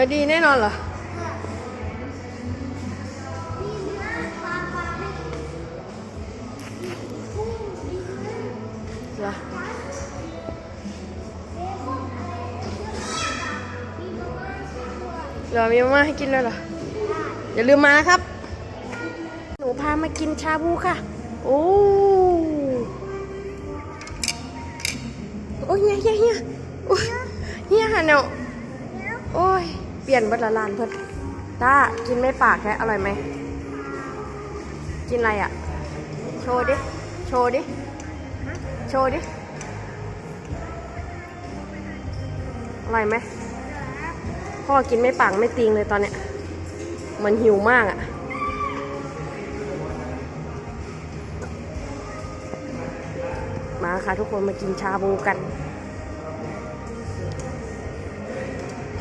อดีแน่นอนเหรอเหรอเหรอมีมาม่าให้กินแล้วเหรออย่าลืมมานะครับ หนูพามากินชาบูค่ะ โอ้โอ้ยเฮียเฮียเฮียโอ้ยเฮียหันเนาโอ้ยเปลี่ยนบัตรละลานเพิ่นตากินไม่ปากแค่อร่อยไหม กินอะไรอะ โชว์ดิ โชว์ดิ โชว์ดิ อร่อยไหม พ่อกินไม่ปากไม่ติงเลยตอนเนี้ย มันหิวมากอะ่ะ มาค่ะทุกคนมากินชาบูกัน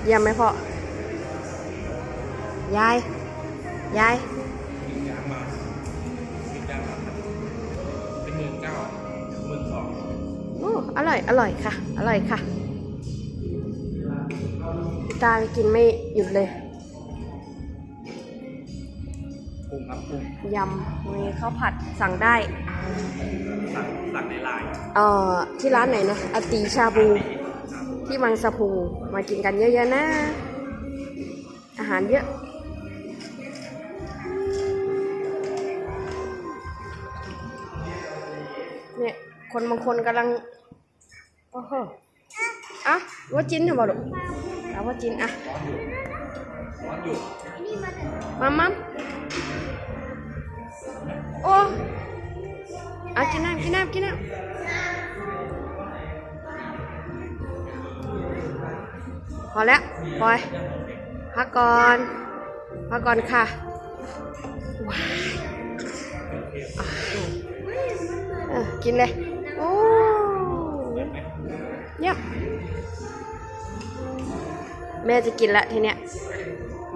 เยี่ยมไหมพ่อ ยาย ยายเป็นหมื่นเก้าหมื่นสองโอ้อร่อย อร่อยค่ะ อร่อยค่ะ ตากินไม่หยุดเลยปรุงครับปรุงยำมีข้าวผัดสั่งได้ สั่งสั่งในไลน์เอ่อ ที่ร้านไหนนะอติชาบู ที่วังสะพุงมากินกันเยอะๆนะ อาหารเยอะ คนบางคนกำลังโอ้โหอะว่าจินเหรอบ่ลูกเอาว่าจินอะมัมมัมโอ้อะกินน้ำกินน้ำกินน้ำพอแล้วปล่อยพักก่อนพักก่อนค่ะว้ายอะเออกินเลย เยี่ยมแม่จะกินละทีเนี้ย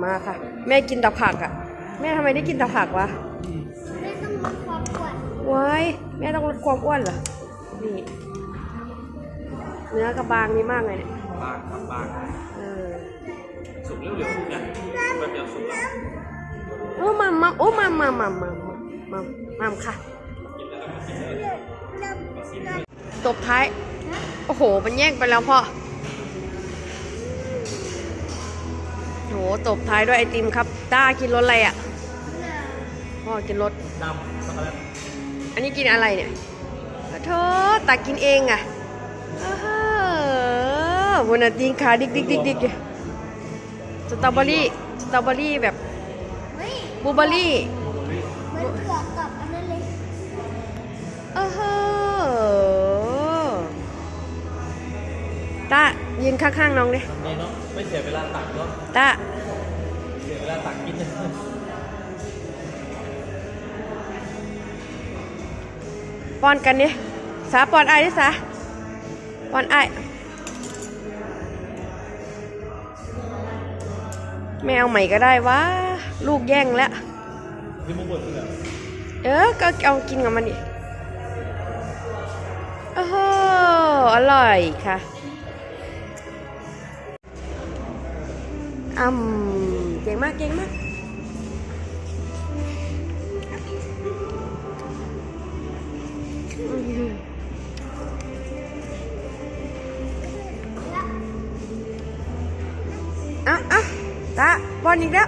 มาค่ะ แม่กินแต่ผักอะ่ะ แม่ทำไมได้กินแต่ผักวะว้ายแม่ต้องลดความอ้วนเหรอ นี่ เนื้อกระบางนี่มากเลยเนี่ยบางครับบางเออสุกเร็วๆทุกอย่างแบบเดียวสุกแล้ว โอ้มัมมัมโอ้มัมมัมมัมมัมมัมมัมค่ะ ตบท้าย โอ้โห มันแย่งไปแล้วพ่อ โห ตบท้ายด้วยไอติมครับ ต้ากินรสอะไรอะ พ่อกินรสดำช็อกโกแลตอันนี้กินอะไรเนี่ยขอโทษตักกินเองอะอ้าววันนั้นตีนขาดิกดิกดิกดิกอยู่สตรอเบอรี่ สตรอเบอรี่แบบเฮ้ยบลูเบอรี่เหมือนเผือกกับ ตายืนข้างๆน้องดิทำไงเนาะไม่เสียเวลาตักเนาะตาเสียเวลาตักกินป้อนกันดิสาป้อนไอ้ดิสาป้อนไอ้ไม่เอาใหม่ก็ได้วะลูกแย่งแล้วที่มุกบดคือแบบเออก็เอากินกับมันดิโอ้โหอร่อยค่ะ อืมเก่งมากเก่งมากอะอะตาบอลอีกแล้ว